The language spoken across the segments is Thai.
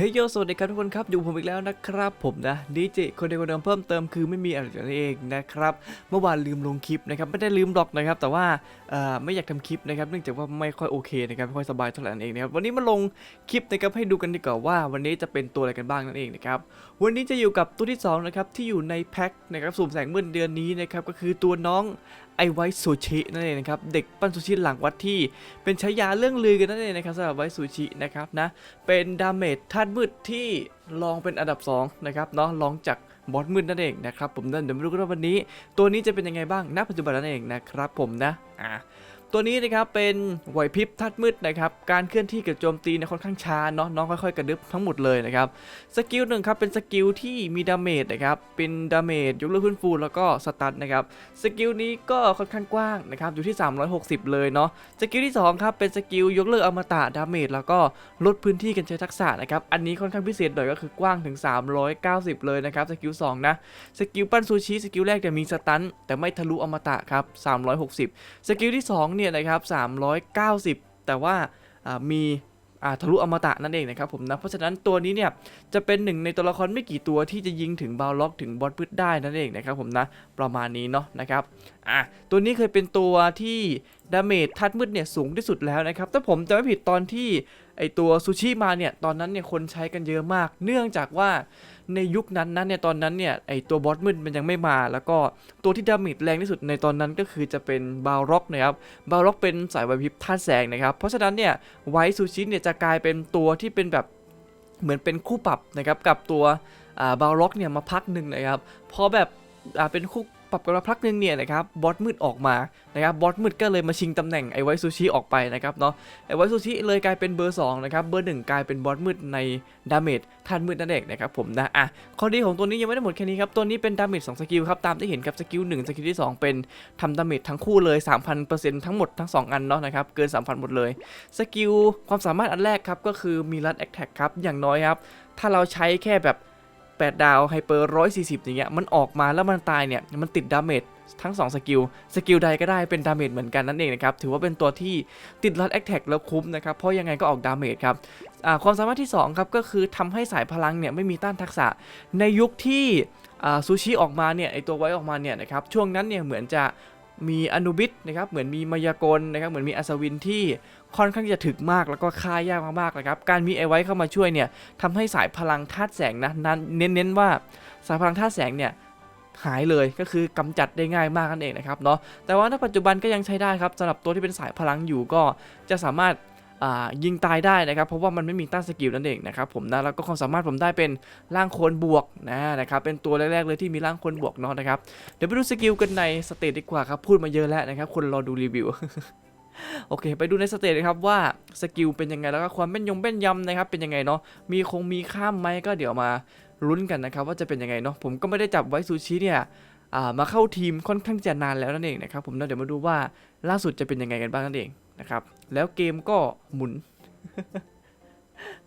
เฮ้ยโยสวัสดีครับทุกคนครับอยู่ผมอีกแล้วนะครับผมนะดีเจคนเดียวคนเดิมเพิ่มเติมคือไม่มีอะไรนั่นเองนะครับเมื่อวานลืมลงคลิปนะครับไม่ได้ลืมหรอกนะครับ แต่ว่าไม่อยากทำคลิปนะครับเนื่องจากว่าไม่ค่อยโอเคนะครับไม่ค่อยสบายเท่าไหร่นั่นเองนะครับวันนี้มาลงคลิปนะครับให้ดูกันดีกว่าว่า วันนี้จะเป็นตัวอะไรกันบ้างนั่นเองนะครับวันนี้จะอยู่กับตัวที่สองนะครับที่อยู่ในแพ็คนะครับสุ่มแสงมืดเดือนนี้นะครับก็คือตัวน้อง ไอไวซูชินั่นเองนะครับเด็กปั้นซูชิหลังวัดที่เป็นฉายาเรื่องลือกันนั่นเองนะครับสำหรับไวซูชินะครับนะเป็นดาเมจธาตุมืดที่ลองเป็นอันดับ2นะครับเนาะลองจากบอสมืดนั่นเองนะครับผมนั่นเดี๋ยวมาดูกันว่าวันนี้ ตัวนี้จะเป็นยังไงบ้างณปัจจุบันนั่นเองนะครับผมนะอ่า ตัวนี้นะครับเป็นไหวพริบธาตุมืดนะครับการเคลื่อนที่กับโจมตีเนี่ยค่อนข้างช้าเนาะน้องค่อยๆกระดึบทั้งหมดเลยนะครับสกิลหนึ่งครับเป็นสกิลที่มีดาเมจนะครับเป็นดาเมจยกเลิกพื้นฟูแล้วก็สตันนะครับสกิลนี้ก็ค่อนข้างกว้างนะครับอยู่ที่ 360 เลยเนาะสกิลที่2ครับเป็นสกิลยกเลิกอมตะดาเมจแล้วก็ลดพื้นที่กันใช้ทักษะนะครับอันนี้ค่อนข้างพิเศษหน่อยก็คือกว้างถึง 390 เลยนะครับสกิล2นะสกิลปั้นซูชิสกิลแรกจะมีสตันแต่ไม่ทะลุอมตะครับ360 สกิลที่2เนี่ยนะครับ390 แต่ว่ามีอ่าทะลุอมตะนั่นเองนะครับผมนะเพราะฉะนั้นตัวนี้เนี่ยจะเป็นหนึ่งในตัวละครไม่กี่ตัวที่จะยิงถึงบาล็อกถึงบอสพืชได้นั่นเองนะครับผมนะประมาณนี้เนาะนะครับอะตัวนี้เคยเป็นตัวที่ดาเมจทัดมืดเนี่ยสูงที่สุดแล้วนะครับถ้าผมจะไม่ผิดตอนที่ไอตัวซูชิมาเนี่ยตอนนั้นเนี่ยคนใช้กันเยอะมาก เนื่องจากว่า ในยุคนั้นนะในเนี่ยตอนนั้นเนี่ยไอตัวบอสมืดมันยังไม่มา แล้วก็ตัวที่ดาเมจแรงที่สุดในตอนนั้นก็คือจะเป็นบาวล็อกนะครับบาวล็อกเป็นสายไวพิบธาแสงนะครับ เพราะฉะนั้นเนี่ยไวซูชิเนี่ยจะกลายเป็นตัวที่เป็นแบบเหมือนเป็นคู่ปรับนะครับกับตัวอ่าบาล็อกเนี่ยมาพักหนึ่งนะครับพอแบบเป็นคู่ ปรับกันมาพักนึ่งเนี่ยนะครับบอสมืดออกมานะครับบอสมืดก็เลยมาชิงตำแหน่งไอไวซูชิออกไปนะครับเนาะไอไวซูชิเลยกลายเป็นเบอร์2นะครับเบอร์หนึ่งกลายเป็นบอสมืดในดาเมจท่านมืดนั่นเองนะครับผมนะอะข้อดีของตัวนี้ยังไม่ได้หมดแค่นี้ครับตัวนี้เป็นดาเมจ2สกิลครับตามที่เห็นครับสกิล1สกิลที่2 เป็นทำดาเมจทั้งคู่เลย 3,000%ทั้งหมดทั้ง 2 อันเนาะนะครับเกิน 3,000 หมดเลยสกิลความสามารถอันแรกครับก็คือมีรัดแอคแท็กครับอย่างน้อยครับถ้าเราใช้แค่แบบ 8 ดาวไฮเปอร์140 อย่างเงี้ยมันออกมาแล้วมันตายเนี่ยมันติดดาเมจทั้ง 2 สกิล สกิลใดก็ได้เป็นดาเมจเหมือนกันนั่นเองนะครับ ถือว่าเป็นตัวที่ติดรัดแอคแท็กแล้วคุ้มนะครับ เพราะยังไงก็ออกดาเมจครับความสามารถที่ 2 ครับ ก็คือทำให้สายพลังเนี่ยไม่มีต้านทักษะ ในยุคที่ซูชิออกมาเนี่ย ไอตัวไว้ออกมาเนี่ยนะครับ ช่วงนั้นเนี่ยเหมือนจะมีอนุบิสนะครับ เหมือนมีมายากลนะครับ เหมือนมีอัศวินที่ ค่อนข้างจะถึกมากแล้วก็ฆ่ายากมากๆนะครับ การมีไอไว้เข้ามาช่วยเนี่ยทำให้สายพลังธาตุแสงนะนั้นเน้นๆว่าสายพลังธาตุแสงเนี่ยหายเลยก็คือกำจัดได้ง่ายมากนั่นเองนะครับเนาะแต่ว่าในปัจจุบันก็ยังใช้ได้ครับสำหรับตัวที่เป็นสายพลังอยู่ก็จะสามารถยิงตายได้นะครับ เพราะว่ามันไม่มีต้านสกิลนั่นเองนะครับผมนะแล้วก็ความสามารถผมได้เป็นร่างโคนบวกนะนะครับเป็นตัวแรกๆเลยที่มีร่างโคนบวกเนาะนะครับเดี๋ยวไปดูสกิลกันในสเตจดีกว่าครับพูดมาเยอะแล้วนะครับคนรอดูรีวิว โอเค ไปดูในสเตจเลยครับว่าสกิลเป็นยังไงแล้วก็ความแม่นยงแม่นยำนะครับเป็นยังไงเนาะมีคงมีข้ามไหมก็เดี๋ยวมาลุ้นกันนะครับว่าจะเป็นยังไงเนาะผมก็ไม่ได้จับไว้ซูชิเนี่ยมาเข้าทีมค่อนข้างจะนานแล้วนั่นเองนะครับผมเดี๋ยวมาดูว่าล่าสุดจะเป็นยังไงกันบ้างนั่นเองนะครับแล้วเกมก็หมุน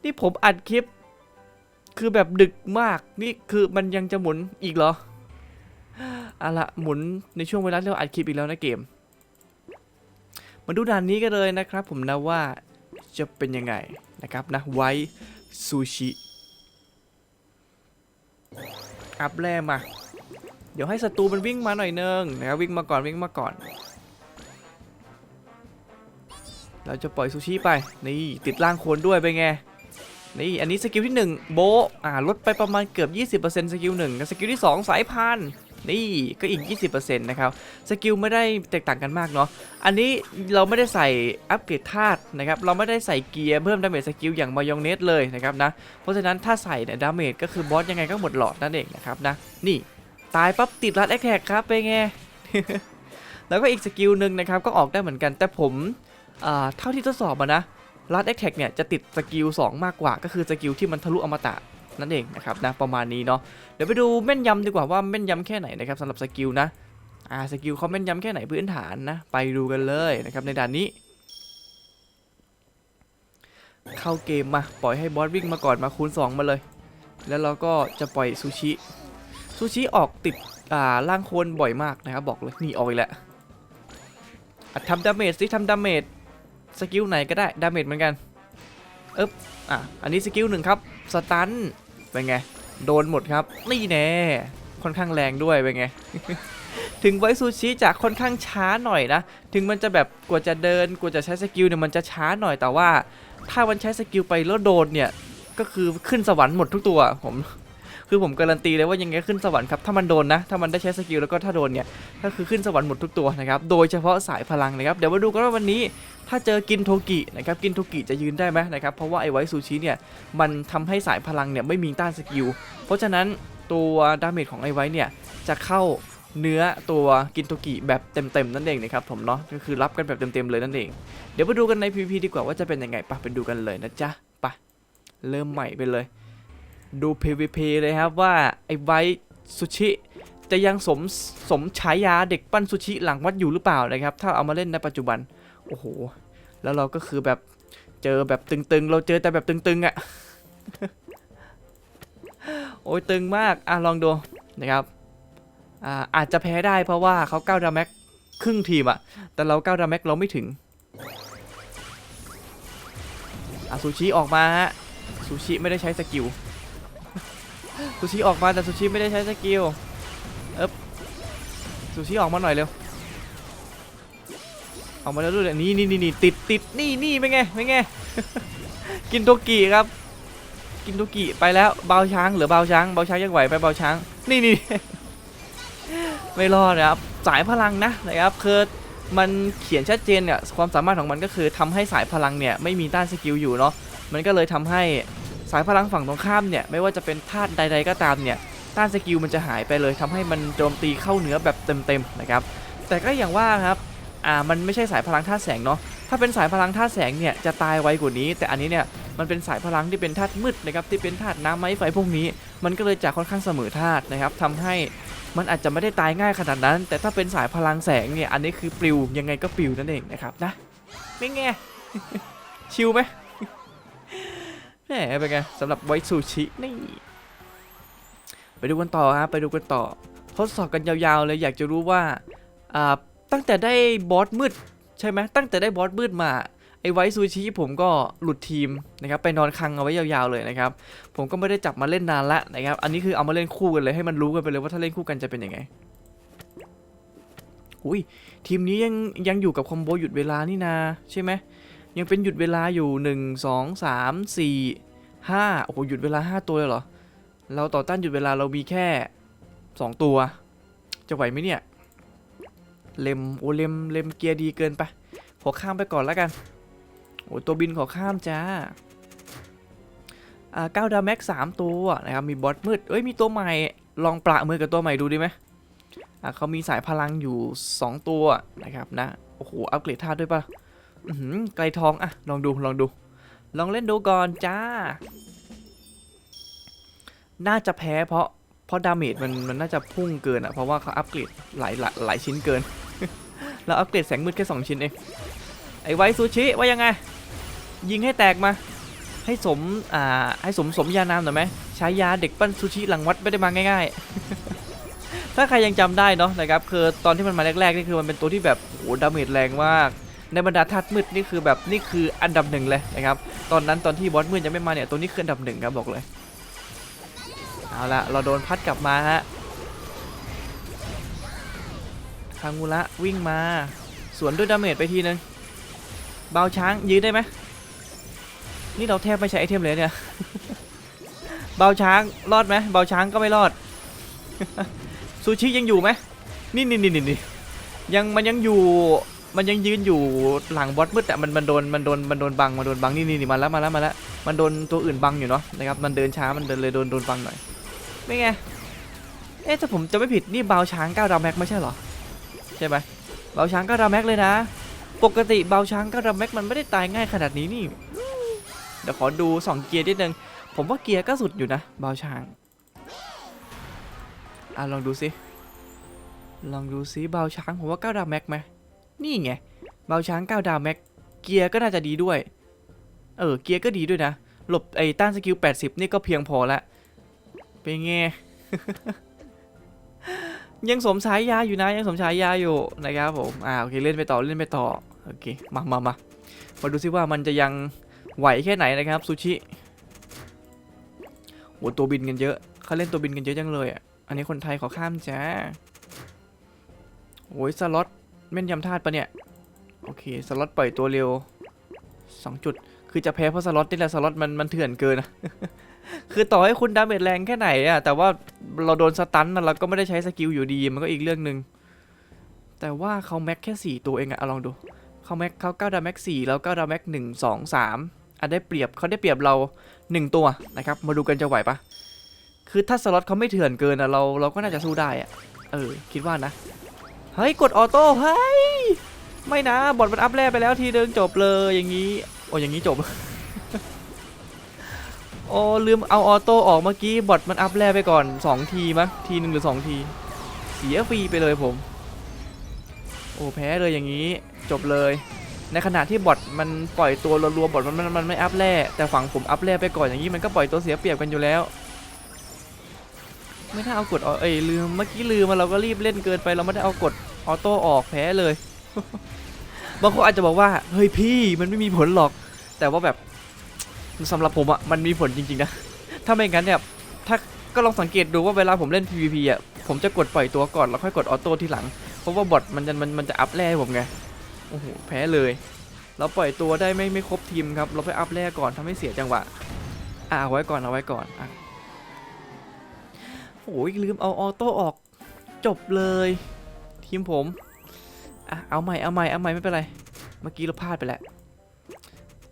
นี่ผมอัดคลิป คือแบบดึกมากนี่คือมันยังจะหมุนอีกเหรออาละหมุนในช่วงเวลาที่เราอัดคลิปอีกแล้วนะเกม มาดูด่านนี้กันเลยนะครับ ผมนะว่าจะเป็นยังไงนะครับนะไว้ซูชิอัพแร่มา เดี๋ยวให้ศัตรูมันวิ่งมาหน่อยนึงนะครับวิ่งมาก่อนวิ่งมาก่อน เราจะปล่อยซูชิไปนี่ติดล่างโคนด้วยเป็นไงนี่อันนี้สกิลที่ 1 โบอ่าลดไปประมาณเกือบ 20%สกิล1กับสกิลที่ 2 สายพาน นี่ก็อีก 20%นะครับสกิลไม่ได้แตกต่างกันมากเนาะอันนี้เราไม่ได้ใส่อัปเกรดธาตุนะครับเราไม่ได้ใส่เกียร์เพิ่มดาเมจสกิลอย่างมายองเนสเลยนะครับนะเพราะฉะนั้นถ้าใส่เนี่ยดาเมจก็คือบอสยังไงก็หมดหลอดนั่นเองนะครับนะนี่ตายปั๊บติดรัดแอคแท็กครับเป็นไงแล้วก็อีกสกิลหนึ่งนะครับก็ออกได้เหมือนกันแต่ผมเท่าที่ทดสอบมานะรัดแอคแท็กเนี่ยจะติดสกิล2มากกว่าก็คือสกิลที่มันทะลุอมตะ นั่นเองนะครับนะประมาณนี้เนาะเดี๋ยวไปดูแม่นยำดีกว่าว่าแม่นยำแค่ไหนนะครับสำหรับสกิลนะอ่าสกิลเขาแม่นยำแค่ไหนพื้นฐานนะไปดูกันเลยนะครับในด่านนี้ เข้าเกมมาปล่อยให้บอสวิ่งมาก่อนมาคูณ 2 มาเลย แล้วเราก็จะปล่อยซูชิซูชิออกติดอ่าล่างโคนบ่อยมากนะครับบอกเลยนี่ออกอีกแล้วอะทำดาเมจสิทำดาเมจสกิลไหนก็ได้ดาเมจเหมือนกันเอ๊บอะอันนี้สกิลหนึ่งครับสตัน เป็นไง โดนหมดครับ นี่แน่ ค่อนข้างแรงด้วยเป็นไง ถึงไวซูชิจะค่อนข้างช้าหน่อยนะ ถึงมันจะแบบกว่าจะเดินกว่าจะใช้สกิลเนี่ยมันจะช้าหน่อยแต่ว่า ถ้ามันใช้สกิลไปแล้วโดนเนี่ย ก็คือขึ้นสวรรค์หมดทุกตัวผม คือผมการันตีเลยว่ายังไงขึ้นสวรรค์ครับถ้ามันโดนนะถ้ามันได้ใช้สกิลแล้วก็ถ้าโดนเนี่ยก็คือขึ้นสวรรค์หมดทุกตัวนะครับโดยเฉพาะสายพลังนะครับเดี๋ยวมาดูกันว่าวันนี้ถ้าเจอกินโทกินะครับกินโทกิจะยืนได้ไหมนะครับเพราะว่าไอไวซูชิเนี่ยมันทำให้สายพลังเนี่ยไม่มีต้านสกิลเพราะฉะนั้นตัวดาเมจของไอไวเนี่ยจะเข้าเนื้อตัวกินโทกิแบบเต็มๆนั่นเองนะครับผมเนาะก็คือรับกันแบบเต็มๆเลยนั่นเอง เดี๋ยวไปดูกันใน PVP ดีกว่าว่าจะเป็นยังไงปะไปดูกันเลยนะจ๊ะปะเริ่มใหม่ไปเลย ดู PVP เลยครับว่าไอ้ไวซูชิจะยังสมสมฉายาเด็กปั้นซูชิหลังวัดอยู่หรือเปล่านะครับ ถ้าเอามาเล่นในปัจจุบัน โอ้โห แล้วเราก็คือแบบเจอแบบตึงๆ เราเจอแต่แบบตึงๆอะ่ะ โอ้ยตึงมาก อะลองดูนะครับ อ่าอาจจะแพ้ได้เพราะว่าเขา9ดาแม็กครึ่งทีมอะแต่เรา9ดาแม็กเราไม่ถึงอะซูชิออกมาฮะซูชิไม่ได้ใช้สกิล ซูชิออกมาแต่ซูชิไม่ได้ใช้สกิลเอ๊บซูชิออกมาหน่อยเร็วออกมาแล้วด้วยเนี่ยนี่นี่นี่ติดติดนี่นี่เป็นไงเป็นไงกินโตกิครับ กินโตกิไปแล้วเบาช้างหรือเบาช้างเบาช้างยังไหวไปเบาช้างนี่นี่ไม่รอดนะครับสายพลังนะนะครับคือมันเขียนชัดเจนเนี่ยความสามารถของมันก็คือทำให้สายพลังเนี่ยไม่มีต้านสกิลอยู่เนาะมันก็เลยทำให้ สายพลังฝั่งตรงข้ามเนี่ยไม่ว่าจะเป็นธาตุใด ๆ ก็ตามเนี่ยต้านสกิลมันจะหายไปเลยทำให้มันโจมตีเข้าเนื้อแบบเต็มๆนะครับแต่ก็อย่างว่าครับอ่ามันไม่ใช่สายพลังธาตุแสงเนาะถ้าเป็นสายพลังธาตุแสงเนี่ยจะตายไวกว่านี้ แต่อันนี้เนี่ยมันเป็นสายพลังที่เป็นธาตุมืดนะครับที่เป็นธาตุน้ำไม้ไฟพวกนี้ มันก็เลยจะค่อนข้างเสมอธาตุนะครับทำให้มันอาจจะไม่ได้ตายง่ายขนาดนั้น แต่ถ้าเป็นสายพลังแสงเนี่ยอันนี้คือปลิวยังไงก็ปลิวนั่นเองนะครับนะเป็นไงชิลไหม แหมเป็นไงสำหรับไวซูชินี่ ไปดูกันต่อครับไปดูกันต่อ ทดสอบกันยาวๆเลยอยากจะรู้ว่าอ่าตั้งแต่ได้บอสมืดใช่ไหมตั้งแต่ได้บอสมืดมาไอไวท์ซูชิผมก็หลุดทีมนะครับไปนอนคังเอาไว้ยาวๆเลยนะครับผมก็ไม่ได้จับมาเล่นนานละนะครับอันนี้คือเอามาเล่นคู่กันเลยให้มันรู้กันไปเลยว่าถ้าเล่นคู่กันจะเป็นยังไงอุ้ยทีมนี้ยังยังอยู่กับคอมโบหยุดเวลานี่นาใช่ไหม ยังเป็นหยุดเวลาอยู่ 1 2 3 4 5 โอ้โห หยุดเวลา 5 ตัวเลยเหรอ เราต่อต้านหยุดเวลาเรามีแค่ 2 ตัว จะไหวไหมเนี่ย เลมโอเลมเลมเกียร์ดีเกินไป ขอข้ามไปก่อนแล้วกัน โอ้ตัวบินขอข้ามจ้าอ่าเก้าดาแม็กสามตัวนะครับ มีบอสมืด เอ้ย มีตัวใหม่ ลองประมือกับตัวใหม่ดูดีไหมอ่าเขามีสายพลังอยู่ 2 ตัวนะครับนะ โอ้โห อัปเกรดท่าตุด้วยปะอือหือ ไกลทองอะลองดูลองดู ลองเล่นดูก่อนจ้า น่าจะแพ้เพราะเพราะดาเมจมันมันน่าจะพุ่งเกินอะเพราะว่าเขาอัปเกรดหลายหลายหลายชิ้นเกิน เราอัปเกรดแสงมืดแค่2ชิ้นเอง ไอ้ไวซูชิว่ายังไง ยิงให้แตกมา ให้สมอ่าให้สมสมยานามหน่อยไหมใช้ยาเด็กปั้นซูชิหลังวัดไม่ได้มาง่าย ๆ ถ้าใครยังจำได้เนาะนะครับคือตอนที่มันมาแรกๆนี่คือมันเป็นตัวที่แบบโอ้ดาเมจแรงมาก ในบรรดาธาตุมืดนี่คือแบบนี่คืออันดับหนึ่งเลยนะครับตอนนั้นตอนที่บอสมืดยังไม่มาเนี่ยตัวนี้คืออันดับหนึ่งครับบอกเลยเอาละเราโดนพัดกลับมาฮะคางูระวิ่งมา สวนด้วยดาเมจไปทีนึงเบาช้างยืนได้ไหมนี่เราแทบไม่ใช้ไอเทมเลยเนี่ยเบาช้างรอดไหมเบาช้างก็ไม่รอดซูชิยังอยู่ไหมนี่นี่นี่นี่ยังมันยังอยู่ มันยังยืนอยู่หลังบอสมืดแต่มันมันโดนมันโดนมันโดนบังมันโดนบังนี่นี่นี่มาแล้วมาแล้วมาแล้วมันโดนตัวอื่นบังอยู่เนาะนะครับมันเดินช้ามันเดินเลยโดนโดนบังหน่อยไม่ไงเอ๊ะถ้าผมจะไม่ผิดนี่บาวช้างก้าวดาวแม็กไม่ใช่หรอใช่ไหมบาวช้างก้าวดาวแม็กเลยนะ ปกติบาวช้างก้าวดาวแม็กมันไม่ได้ตายง่ายขนาดนี้นี่เดี๋ยวขอดูสองเกียร์นิดนึงผมว่าเกียร์ก็สุดอยู่นะบาวช้างอะลองดูสิลองดูซิเบาช้างผมว่า9ดาวแม็กไหม นี่ไงเบาช้าง9ดาวแม็กเกียร์ก็น่าจะดีด้วย เออเกียร์ก็ดีด้วยนะ หลบไอ้ต้านสกิล 80 นี่ก็เพียงพอละ เป็นไง ยังสมฉายาอยู่นะ ยังสมฉายาอยู่นะครับผมอ่าโอเคเล่นไปต่อเล่นไปต่อโอเคมามามามาดูซิว่ามันจะยังไหวแค่ไหนนะครับซูชิโหตัวบินกันเยอะเขาเล่นตัวบินกันเยอะจังเลยอะอันนี้คนไทยขอข้ามจ้าโอ้ยสล็อต แม่นยำธาตุปะเนี่ย โอเค สล็อตปล่อยตัวเร็ว 2 จุด คือจะแพ้เพราะสล็อตนี่แหละสล็อตมันมันเถื่อนเกินอะคือต่อให้คุณดาเมจแรงแค่ไหนอะแต่ว่าเราโดนสตันนะเราก็ไม่ได้ใช้สกิลอยู่ดีมันก็อีกเรื่องหนึ่งแต่ว่าเขาแม็กแค่ 4 ตัวเองอะเอาลองดูเขาแม็กเขา9ดาแม็ก4แล้ว9ดาแม็ก1 2 3อะได้เปรียบเขาได้เปรียบเรา 1 ตัวนะครับ มาดูกันจะไหวปะคือถ้าสล็อตเขาไม่เถื่อนเกินอะเราเราก็น่าจะสู้ได้อะเออคิดว่านะ เฮ้ยกดออโต้เฮ้ยไม่นะบอทมันอัพแร่ไปแล้วทีเดิงจบเลยอย่างนี้โอ้อย่างนี้จบโอ้ลืมเอาออโต้ออกเมื่อกี้บอทมันอัพแร่ไปก่อน 2 ทีมั้งทีหนึ่งหรือ 2 ที เสียฟรีไปเลยผม โอ้แพ้เลยอย่างนี้จบเลย ในขณะที่บอทมันปล่อยตัวรัวๆบอทมันมันมันไม่อัพแร่แต่ฝั่งผมอัพแร่ไปก่อนอย่างนี้มันก็ปล่อยตัวเสียเปรียบกันอยู่แล้ว ไม่น่าเอากดออเอ้ยลืมเมื่อกี้ลืมมาเราก็รีบเล่นเกินไป เราไม่ได้เอากดออโต้ออกแพ้เลยบางคนอาจจะบอกว่าเฮ้ยพี่มันไม่มีผลหรอก แต่ว่าแบบสำหรับผมอะมันมีผลจริงๆนะถ้าไม่งั้นเนี่ยถ้าก็ลองสังเกตดูว่าเวลาผมเล่น PVP อะผมจะกดปล่อยตัวก่อนแล้วค่อยกดออโต้ทีหลัง เพราะว่าบอทมันจะมันมันจะอัพแร่ผมไงโอ้โหแพ้เลยเราปล่อยตัวได้ไม่ไม่ครบทีมครับ เราไปอัพแร่ก่อนทำให้เสียจังหวะอะเอาไว้ก่อนเอาไว้ก่อนอะ ลืมเอาออโต้ออกจบเลย ทีมผมอะเอาใหม่เอาใหม่เอาใหม่ไม่เป็นไร เมื่อกี้เราพลาดไปแหล้ว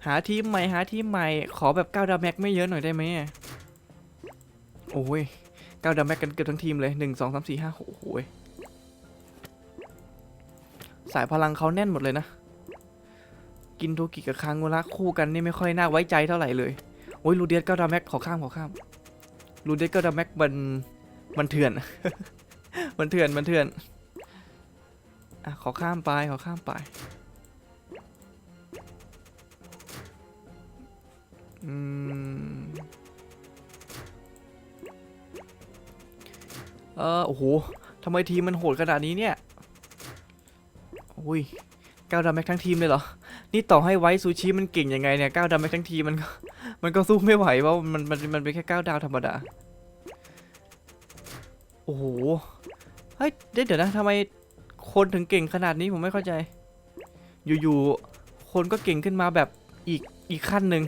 หาทีมใหม่หาทีมใหม่ขอแบบ9ดาวแม็กไม่เยอะหน่อยได้ไหมโอ้ย9ดาวแม็กกันเกือบทั้งทีมเลย1 2 3 4 5 6โอ้โหยสายพลังเขาแน่นหมดเลยนะ กินโทกิกับคางโงระคู่กันนี่ไม่ค่อยน่าไว้ใจเท่าไหร่เลย โอ้ยลูเดียส9ดาวแม็กขอข้ามขอข้ามลูเดียส9ดาวแม็กมัน มันเถื่อน มันเถื่อน มันเถื่อนอะขอข้ามไป ขอข้ามไป อืม เออโอ้โหทำไมทีมมันโหดขนาดนี้เนี่ย อุ้ยก้าวดำแม็กทั้งทีมเลยเหรอ นี่ต่อให้ไว้ซูชิมันเก่งยังไงเนี่ยก้าวดำแม็กทั้งทีมมันก็ มันก็สู้ไม่ไหวเพราะมันมันมันเป็นแค่ก้าวดาวธรรมดา อ้โห เฮ้ยเดี๋ยวนะทำไมคนถึงเก่งขนาดนี้ผมไม่เข้าใจ อยู่ๆ คนก็เก่งขึ้นมาแบบอีกอีกขั้นหนึ่ง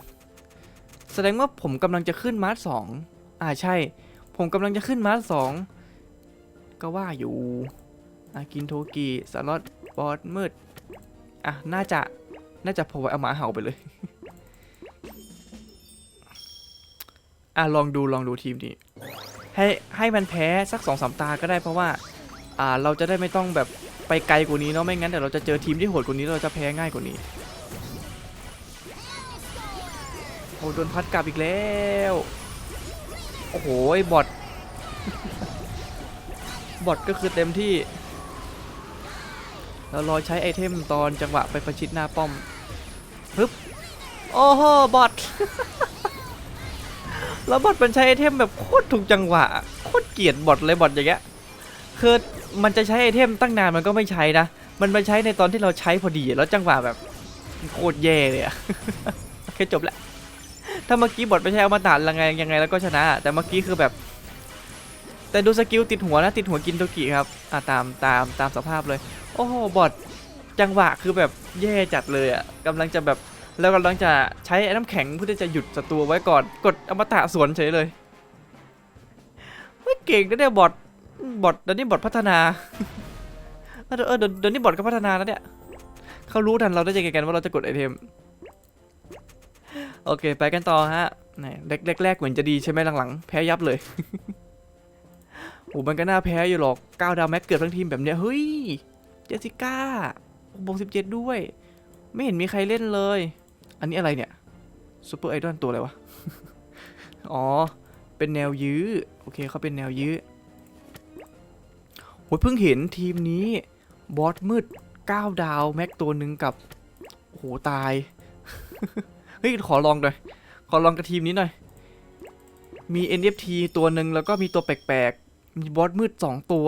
แสดงว่าผมกำลังจะขึ้นมาร์สสองอ่าใช่ ผมกำลังจะขึ้นมาร์สสองก็ว่าอยู่อากินโทกิสล็อตบอสมืด อะ น่าจะ น่าจะพอไว้เอาหมาเห่าไปเลย อะ ลองดู ลองดูทีมนี้ ให้ให้มันแพ้สักสองสามตาก็ได้เพราะว่าอ่าเราจะได้ไม่ต้องแบบไปไกลกว่านี้เนาะไม่งั้นเดี๋ยวเราจะเจอทีมที่โหดกว่านี้เราจะแพ้ง่ายกว่านี้โอ้โดนพัดกลับอีกแล้ว โอ้โหบอทบอทก็คือเต็มที่เรารอใช้ไอเทมตอนจังหวะไปประชิดหน้าป้อมฮึบโอ้โหบอท แล้วบอทมันใช้ไอเทมแบบโคตรถูกจังหวะโคตรเกลียดบอทเลยบอทอย่างเงี้ยคือมันจะใช้ไอเทมตั้งนานมันก็ไม่ใช้นะ มันมาใช้ในตอนที่เราใช้พอดีแล้วจังหวะแบบโคตรแย่เลยอะโอเคจบละถ้าเมื่อกี้บอทไม่ใช่อามาตะยังไงยังไงแล้วก็ชนะ แต่เมื่อกี้คือแบบ แต่ดูสกิลติดหัวนะติดหัวกินโตกิครับอะตามตามตามสภาพเลย โอ้โหบอทจังหวะคือแบบแย่จัดเลยอะกำลังจะแบบ แล้วกำลังจะใช้ไอ้น้ำแข็งเพื่อที่จะหยุดศัตรูไว้ก่อน กดอมตะสวนเฉยเลย ไม่เก่งนะเนี่ยบอทบอทเดี๋ยวนี้บอทพัฒนาเออเออเดี๋ยวนี้บอทก็พัฒนาแล้วเนี่ยเขารู้ทันเราได้ยังไงกันว่าเราจะกดไอเทมโอเค ไปกันต่อฮะไหนแรกแรกๆเหมือนจะดีใช่ไหมหลังๆ แพ้ยับเลยโอ้มันก็น่าแพ้อยู่หรอก9ดาวแม็กเกือบทั้งทีมแบบเนี้ยเฮ้ย เจสิก้าบวก17ด้วย ไม่เห็นมีใครเล่นเลย อันนี้อะไรเนี่ยซูเปอร์ไอดอลตัวอะไรวะ อ๋อ เป็นแนวยื้อ โอเคเขาเป็นแนวยื้อโอ้ยเพิ่งเห็นทีมนี้ บอสมืด 9 ดาว แม็กตัวหนึ่งกับโอ้โห ตาย เฮ้ย ขอลองหน่อย ขอลองกับทีมนี้หน่อย มี NFT ตัวหนึ่งแล้วก็มีตัวแปลกๆ มีบอสมืด 2 ตัว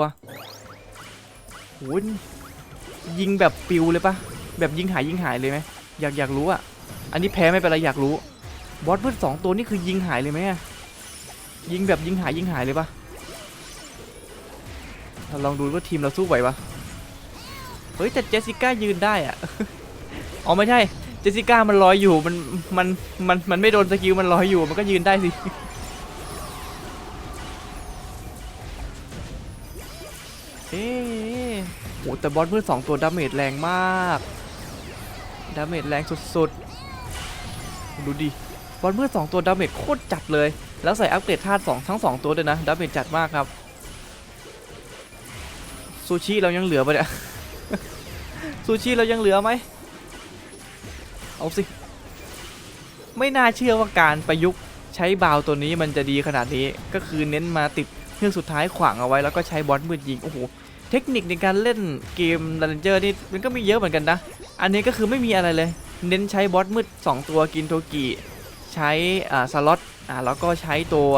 โหยิงแบบปิวเลยปะแบบยิงหายยิงหายเลยไหมอยากอยากรู้อะ อันนี้แพ้ไม่เป็นไรอยากรู้ บอสมืด2ตัวนี่คือยิงหายเลยไหมยิงแบบยิงหายยิงหายเลยปะเราลองดูว่าทีมเราสู้ไหวปะเฮ้ยแต่เจสสิก้ายืนได้อะอ๋อไม่ใช่ เจสสิก้ามันลอยอยู่มันมันมันมันไม่โดนสกิลมันลอยอยู่มันก็ยืนได้สิเอ๊โหแต่บอสมืดสองตัวดาเมจแรงมากดาเมจแรงสุดๆ ดูดิบอสมืดสองตัวดาเมจโคตรจัดเลย แล้วใส่อัปเกรดธาตุสองทั้งสองตัวด้วยนะดาเมจจัดมากครับซูชิเรายังเหลือปะเนี่ยซูชิเรายังเหลือไหมเอาสิ ไม่น่าเชื่อว่าการประยุกต์ใช้บาวตัวนี้มันจะดีขนาดนี้ก็คือเน้นมาติดเครื่องสุดท้ายขวางเอาไว้แล้วก็ใช้บอสมืดยิงโอ้โหเทคนิคในการเล่นเกมดันเจอร์นี่มันก็มีเยอะเหมือนกันนะ อันนี้ก็คือไม่มีอะไรเลย เน้นใช้บอสมืด 2 ตัวกินโทกิ ใช้อ่าสล็อตอ่าแล้วก็ใช้ตัว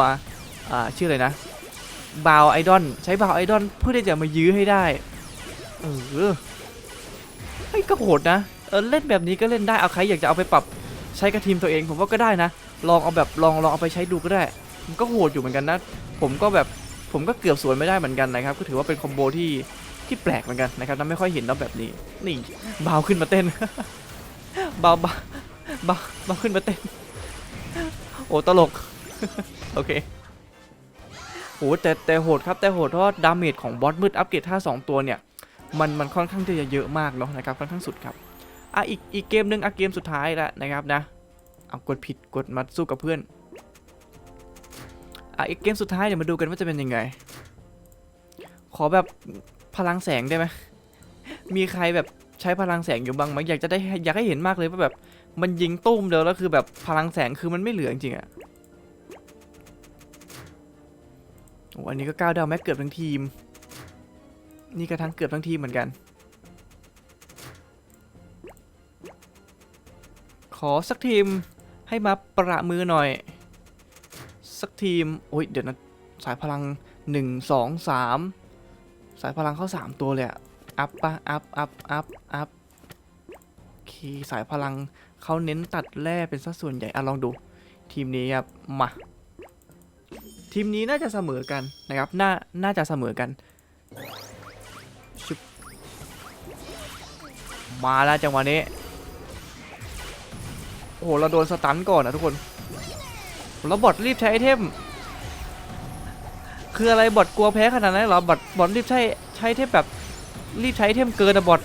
อ่าชื่ออะไรนะบาวไอดอนใช้บาวไอดอนเพื่อที่จะมายื้อให้ได้เออเฮ้ยก็โหดนะเออเล่นแบบนี้ก็เล่นได้เอาใครอยากจะเอาไปปรับใช้กับทีมตัวเองผมว่าก็ได้นะ ลองเอาแบบลองลองเอาไปใช้ดูก็ได้ มันก็โหดอยู่เหมือนกันนะ ผมก็แบบผมก็เกือบสวนไม่ได้เหมือนกันนะครับ ก็ถือว่าเป็นคอมโบที่ที่แปลกเหมือนกันนะครับน้ำไม่ค่อยเห็นแล้วแบบนี้ นี่บาวขึ้นมาเต้น บาวบาวบาวบาขึ้นมาเต้นโอ้ตลก โอเคโอ้แต่แต่โหดครับแต่โหดเพราะดาเมจของบอสมืดอัปเกรดท่าสองตัวเนี่ย มันมันค่อนข้างที่จะเยอะมากเนาะนะครับค่อนข้างสุดครับอะอีกอีกเกมหนึ่งอะเกมสุดท้ายแล้วนะครับนะเอากดผิดกดมาสู้กับเพื่อนอะอีกเกมสุดท้ายเดี๋ยวมาดูกันว่าจะเป็นยังไง ขอแบบพลังแสงได้ไหมมีใครแบบ ใช้พลังแสงอยู่บ้างไหมอยากจะได้อยากให้เห็นมากเลยว่าแบบ มันยิงตุ้มเดียวแล้วคือแบบพลังแสงคือมันไม่เหลือจริงๆอะโอ้อันนี้ก็ก้าวดาวแม็กเกือบทั้งทีม นี่ก็ทั้งเกือบทั้งทีมเหมือนกัน ขอสักทีมให้มาประมือหน่อย สักทีม โอ้ยเดี๋ยวนะ สายพลัง 1 2 3 สายพลังเข้า 3 ตัวเลยอะ อัพปะอัพอัพอัพอัพโอเคสายพลังเขาเน้นตัดแร่เป็นสัดส่วนใหญ่ อะ ลองดู ทีมนี้ครับมา ทีมนี้น่าจะเสมอกันนะครับ น่า น่าจะเสมอกัน มาแล้วจังหวะนี้ โอ้โห เราโดนสตันก่อนนะทุกคนแล้วบอทรีบใช้ไอเทม คืออะไรบอทกลัวแพ้ขนาดนั้นเหรอบอทบอทรีบใช้ใช้เทมแบบ รีบใช้ไอเทมเกินอะบอท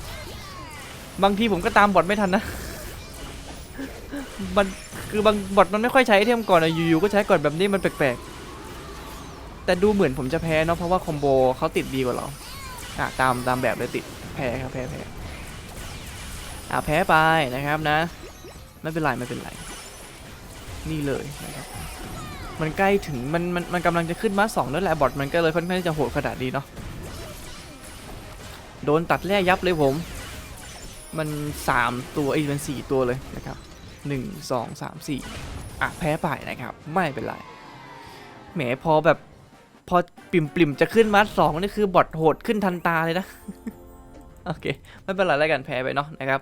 บางทีผมก็ตามบอทไม่ทันนะมันคือบางบอทมันไม่ค่อยใช้ไอเทมก่อนอะอยู่ๆก็ใช้ก่อนแบบนี้มันแปลกๆแต่ดูเหมือนผมจะแพ้เนาะเพราะว่าคอมโบเขาติดดีกว่าเราอะตามตามแบบเลยติดแพ้ครับแพ้แพ้อะแพ้ไปนะครับนะ ไม่เป็นไรไม่เป็นไร นี่เลยนะครับมันใกล้ถึงมันมันมันกำลังจะขึ้นมาสองแล้วแหละบอทมันก็เลยค่อนข้างจะโหดขนาดนี้เนาะ โดนตัดแร่ยับเลยผม มันสามตัวไอ้มันสี่ตัวเลยนะครับหนึ่งสองสามสี่อะแพ้ไปนะครับ ไม่เป็นไร แหมพอแบบ พอปิ่มปิ่มๆจะขึ้นมาสองนี่คือบอทโหดขึ้นทันตาเลยนะ โอเค ไม่เป็นไรแล้วกันแพ้ไปเนาะนะครับ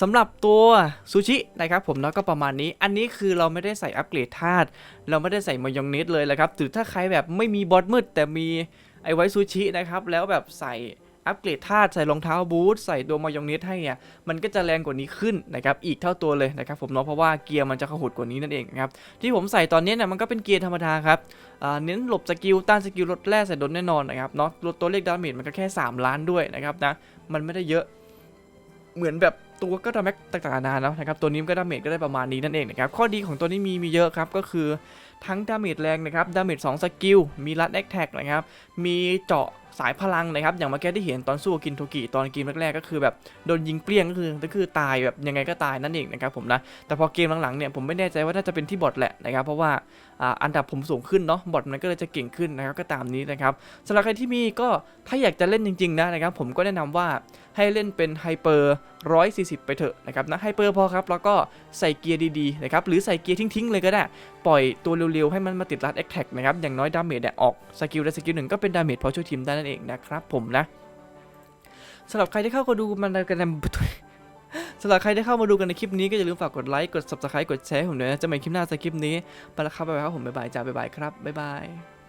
สำหรับตัวซูชินะครับผมเนาะก็ประมาณนี้ อันนี้คือเราไม่ได้ใส่อัปเกรดธาตุเราไม่ได้ใส่มายองเนสเลยแหละครับหรือถ้าใครแบบไม่มีบอสมืดแต่มีไอไว้ซูชินะครับแล้วแบบใส่ อัปเกรดธาตุใส่รองเท้าบูทใส่ตัวมายองเนสให้เนี่ยมันก็จะแรงกว่านี้ขึ้นนะครับอีกเท่าตัวเลยนะครับผมเนาะเพราะว่าเกียร์มันจะขหดกว่านี้นั่นเองครับที่ผมใส่ตอนนี้เนี่ยมันก็เป็นเกียร์ธรรมดาครับเน้นหลบสกิลต้านสกิลลดแร่ใส่โดนแน่นอนนะครับเนาะลดตัวเลขดาเมจมันก็แค่ 3 ล้านด้วยนะครับนะมันไม่ได้เยอะเหมือนแบบตัวก็ดาเมจต่างๆนานานะนะครับตัวนี้ก็ดาเมจก็ได้ประมาณนี้นั่นเองนะครับข้อดีของตัวนี้มีมีเยอะครับก็คือ ทั้งดาเมจแรงนะครับ ดาเมจ2สกิล มีรัดแอคแท็กนะครับ มีเจาะสายพลังนะครับ อย่างเมื่อกี้ที่เห็นตอนสู้กินโทกิตอนเกมแรกๆก็คือแบบโดนยิงเปรี้ยงก็คือก็คือตายแบบยังไงก็ตายนั่นเองนะครับผมนะ แต่พอเกมหลังๆเนี่ยผมไม่แน่ใจว่าน่าจะเป็นที่บอทแหละนะครับ เพราะว่าอันดับผมสูงขึ้นเนาะ บอทมันก็เลยจะเก่งขึ้นนะครับก็ตามนี้นะครับสำหรับใครที่มีก็ถ้าอยากจะเล่นจริงๆนะนะครับผมก็แนะนำว่าให้เล่นเป็นไฮเปอร์140 ไปเถอะนะครับนะไฮเปอร์พอครับแล้วก็ใส่เกียร์ดีๆนะครับหรือใส่เกียร์ทิ้งๆเลยก็ได้ ปล่อยตัวเร็วๆ ให้มันมาติดรัดแอคแท็กนะครับ อย่างน้อยดาเมจเนี่ยออกสกิลได้สกิลหนึ่งก็เป็นดาเมจพอช่วยทีมได้นั่นเองนะครับผมนะสำหรับใครที่เข้ามาดูมันกันในสำหรับใครที่เข้ามาดูกันในคลิปนี้ก็อย่าลืมฝากกดไลค์กด subscribe กดแชร์ผมด้วยนะจะไม่คลิปหน้าสคลิปนี้ไปแล้วครับบ๊ายบายครับผมบ๊ายบายจ้าบ๊ายบายครับบ๊ายบาย